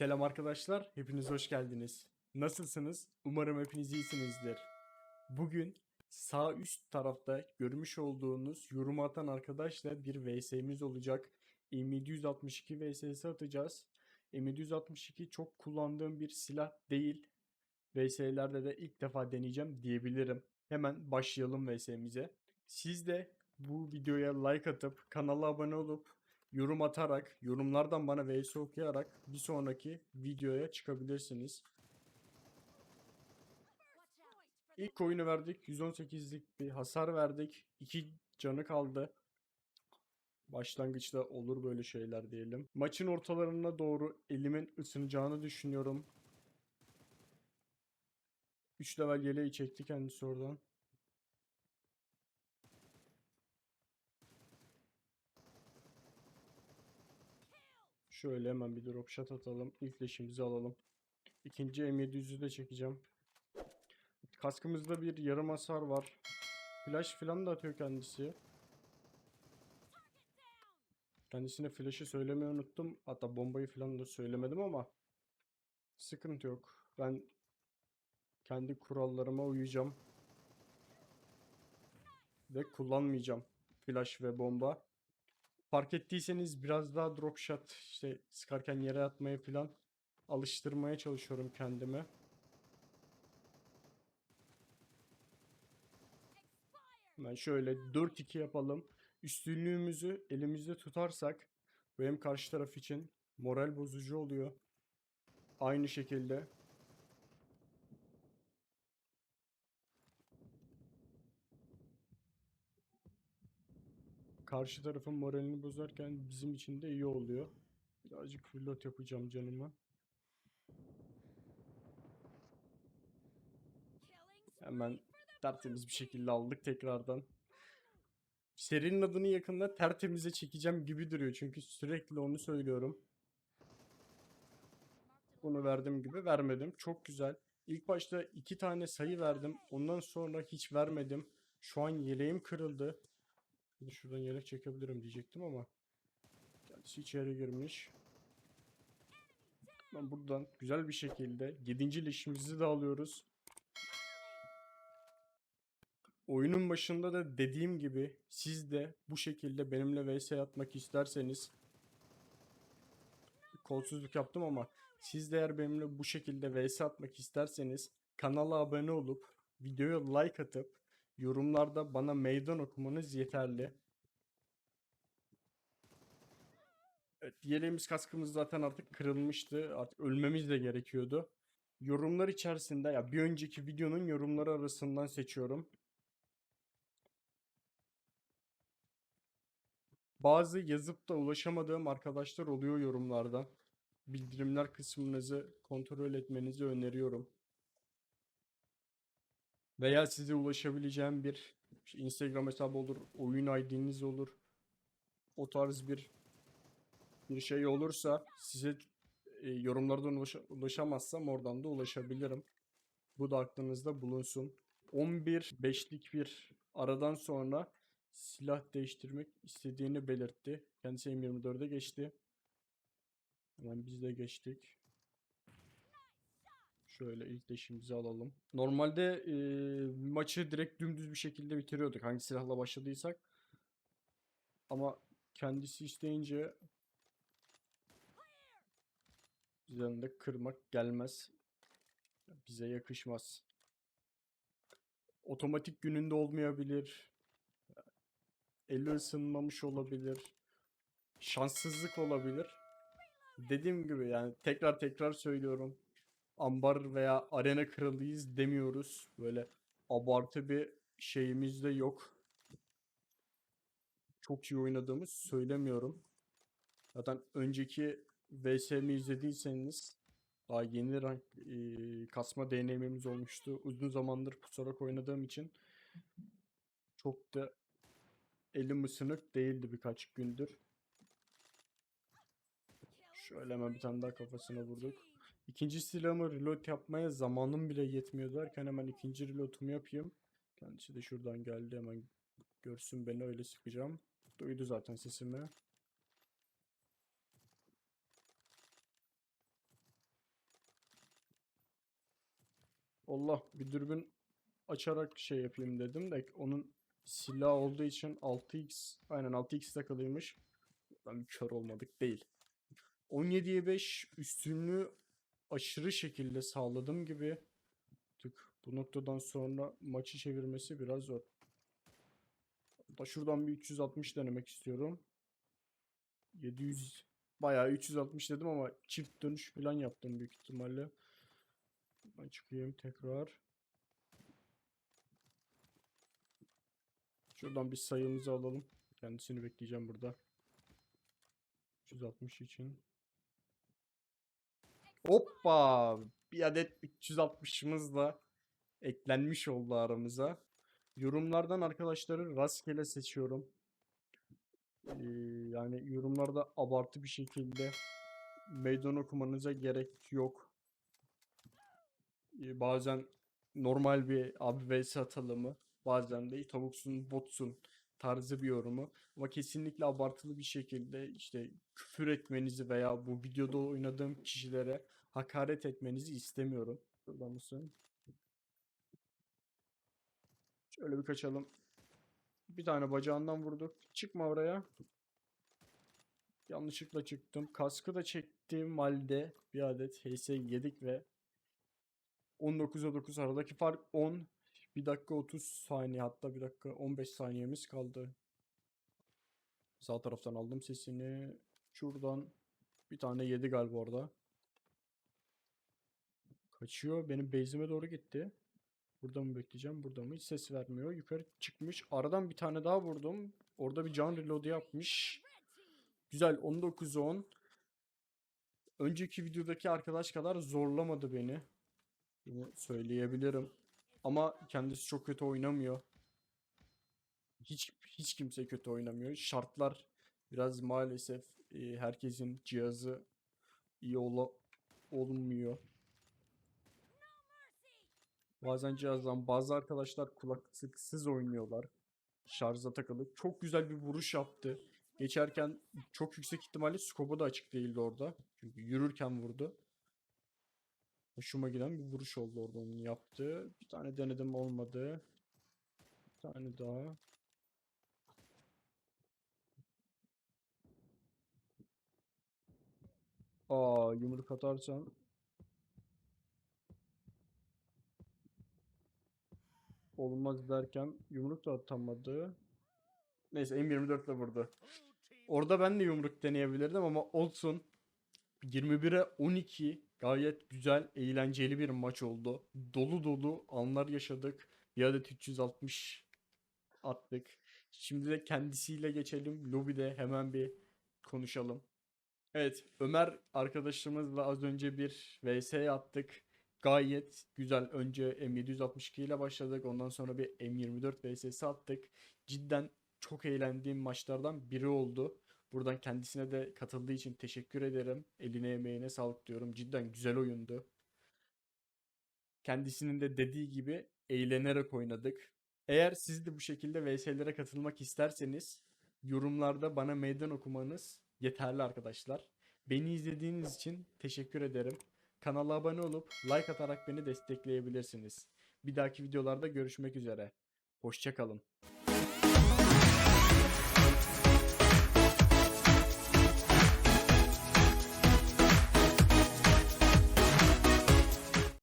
Selam arkadaşlar, hepiniz hoş geldiniz. Nasılsınız? Umarım hepiniz iyisinizdir. Bugün sağ üst tarafta görmüş olduğunuz yorum atan arkadaşla bir VS'miz olacak. M762 VS'si atacağız. M762 çok kullandığım bir silah değil. VS'lerde de ilk defa deneyeceğim diyebilirim. Hemen başlayalım VS'mize. Siz de bu videoya like atıp kanala abone olup yorum atarak, yorumlardan bana VS okuyarak bir sonraki videoya çıkabilirsiniz. İlk oyunu verdik. 118'lik bir hasar verdik. 2 canı kaldı. Başlangıçta olur böyle şeyler diyelim. Maçın ortalarına doğru elimin ısınacağını düşünüyorum. 3 level yeleği çekti kendisi oradan. Şöyle hemen bir drop shot atalım. İlk leşimizi alalım. İkinci M700'ü de çekeceğim. Kaskımızda bir yarım hasar var. Flash falan da atıyor kendisi. Kendisine flash'ı söylemeyi unuttum. Hatta bombayı falan da söylemedim ama sıkıntı yok. Ben kendi kurallarıma uyacağım. Ve kullanmayacağım flash ve bomba. Fark ettiyseniz biraz daha drop shot işte sıkarken yere atmaya falan alıştırmaya çalışıyorum kendime. Hemen şöyle 4-2 yapalım. Üstünlüğümüzü elimizde tutarsak bu hem karşı taraf için moral bozucu oluyor. Aynı şekilde karşı tarafın moralini bozarken bizim için de iyi oluyor. Birazcık reload yapacağım canıma. Hemen tertemiz bir şekilde aldık tekrardan. Serinin adını yakında tertemize çekeceğim gibi duruyor. Çünkü sürekli onu söylüyorum. Bunu verdim gibi vermedim. Çok güzel. İlk başta iki tane sayı verdim. Ondan sonra hiç vermedim. Şu an yeleğim kırıldı. Şimdi şuradan yelek çekebilirim diyecektim ama. Kendisi içeri girmiş. Ben buradan güzel bir şekilde 7. leşimizi de alıyoruz. Oyunun başında da dediğim gibi siz de bu şekilde benimle vs atmak isterseniz kolsuzluk yaptım ama siz de eğer benimle bu şekilde vs atmak isterseniz kanala abone olup videoya like atıp yorumlarda bana meydan okumanız yeterli. Evet, yeleğimiz kaskımız zaten artık kırılmıştı. Artık ölmemiz de gerekiyordu. Yorumlar içerisinde ya bir önceki videonun yorumları arasından seçiyorum. Bazı yazıp da ulaşamadığım arkadaşlar oluyor yorumlarda. Bildirimler kısmınızı kontrol etmenizi öneriyorum. Veya size ulaşabileceğim bir Instagram hesabı olur, oyun ID'niz olur. O tarz bir bir şey olursa size e, yorumlardan ulaşa- ulaşamazsam oradan da ulaşabilirim. Bu da aklınızda bulunsun. 11 5'lik bir aradan sonra silah değiştirmek istediğini belirtti. Kendisi M24'e geçti. Hemen biz de geçtik. Şöyle ilk leşimizi alalım. Normalde e, maçı direkt dümdüz bir şekilde bitiriyorduk. Hangi silahla başladıysak. Ama kendisi isteyince bizden de kırmak gelmez. Bize yakışmaz. Otomatik gününde olmayabilir. Eli ısınmamış olabilir. Şanssızlık olabilir. Dediğim gibi yani tekrar tekrar söylüyorum. Ambar veya arena kralıyız demiyoruz. Böyle abartı bir şeyimiz de yok. Çok iyi oynadığımız söylemiyorum. Zaten önceki VS'mi izlediyseniz daha yeni rank eee, kasma deneyimimiz olmuştu. Uzun zamandır pusarak oynadığım için çok da elim ısınık değildi birkaç gündür. Şöyle hemen bir tane daha kafasına vurduk. İkinci silahımı reload yapmaya zamanım bile yetmiyor derken hemen ikinci reloadumu yapayım. Kendisi de şuradan geldi hemen görsün beni öyle sıkacağım. Duydu zaten sesimi. Allah bir dürbün açarak şey yapayım dedim de onun silah olduğu için 6x aynen 6x takılıymış. Ben kör olmadık değil. 17'ye 5 üstünlüğü aşırı şekilde sağladım gibi. Tık. Bu noktadan sonra maçı çevirmesi biraz zor. Da şuradan bir 360 denemek istiyorum. 700 bayağı 360 dedim ama çift dönüş falan yaptım büyük ihtimalle. Ben çıkayım tekrar. Şuradan bir sayımızı alalım. Kendisini bekleyeceğim burada. 360 için. Hoppa! Bir adet 360'ımız da eklenmiş oldu aramıza. Yorumlardan arkadaşları rastgele seçiyorum. Ee, yani yorumlarda abartı bir şekilde meydan okumanıza gerek yok. Ee, bazen normal bir abi vs atalımı, bazen de tavuksun botsun tarzı bir yorumu. Ama kesinlikle abartılı bir şekilde işte küfür etmenizi veya bu videoda oynadığım kişilere hakaret etmenizi istemiyorum. Burada mısın? Şöyle bir kaçalım. Bir tane bacağından vurduk. Çıkma oraya. Yanlışlıkla çıktım. Kaskı da çektiğim halde bir adet HS yedik ve 19'a 9 aradaki fark 10. 1 dakika 30 saniye hatta 1 dakika 15 saniyemiz kaldı. Sağ taraftan aldım sesini. Şuradan bir tane yedi galiba orada. Kaçıyor. Benim base'ime doğru gitti. Burada mı bekleyeceğim? Burada mı? Hiç ses vermiyor. Yukarı çıkmış. Aradan bir tane daha vurdum. Orada bir can reload yapmış. Güzel. 19-10. Önceki videodaki arkadaş kadar zorlamadı beni. Bunu söyleyebilirim. Ama kendisi çok kötü oynamıyor. Hiç hiç kimse kötü oynamıyor. Şartlar biraz maalesef e, herkesin cihazı iyi ola, olmuyor. Bazen cihazdan bazı arkadaşlar kulaklıksız oynuyorlar. Şarja takılı. Çok güzel bir vuruş yaptı. Geçerken çok yüksek ihtimalle skopu da açık değildi orada. Çünkü yürürken vurdu. Hoşuma giden bir vuruş oldu orada onun yaptığı. Bir tane denedim olmadı. Bir tane daha. Aa yumruk atarsan olmaz derken yumruk da atamadı. Neyse M24 ile vurdu. Orada ben de yumruk deneyebilirdim ama olsun. 21'e 12 gayet güzel, eğlenceli bir maç oldu. Dolu dolu anlar yaşadık. Bir adet 360 attık. Şimdi de kendisiyle geçelim. Lobide hemen bir konuşalım. Evet, Ömer arkadaşımızla az önce bir vs attık. Gayet güzel. Önce M762 ile başladık. Ondan sonra bir M24 vs attık. Cidden çok eğlendiğim maçlardan biri oldu. Buradan kendisine de katıldığı için teşekkür ederim. Eline emeğine sağlık diyorum. Cidden güzel oyundu. Kendisinin de dediği gibi eğlenerek oynadık. Eğer siz de bu şekilde VS'lere katılmak isterseniz yorumlarda bana meydan okumanız yeterli arkadaşlar. Beni izlediğiniz için teşekkür ederim. Kanala abone olup like atarak beni destekleyebilirsiniz. Bir dahaki videolarda görüşmek üzere. Hoşçakalın.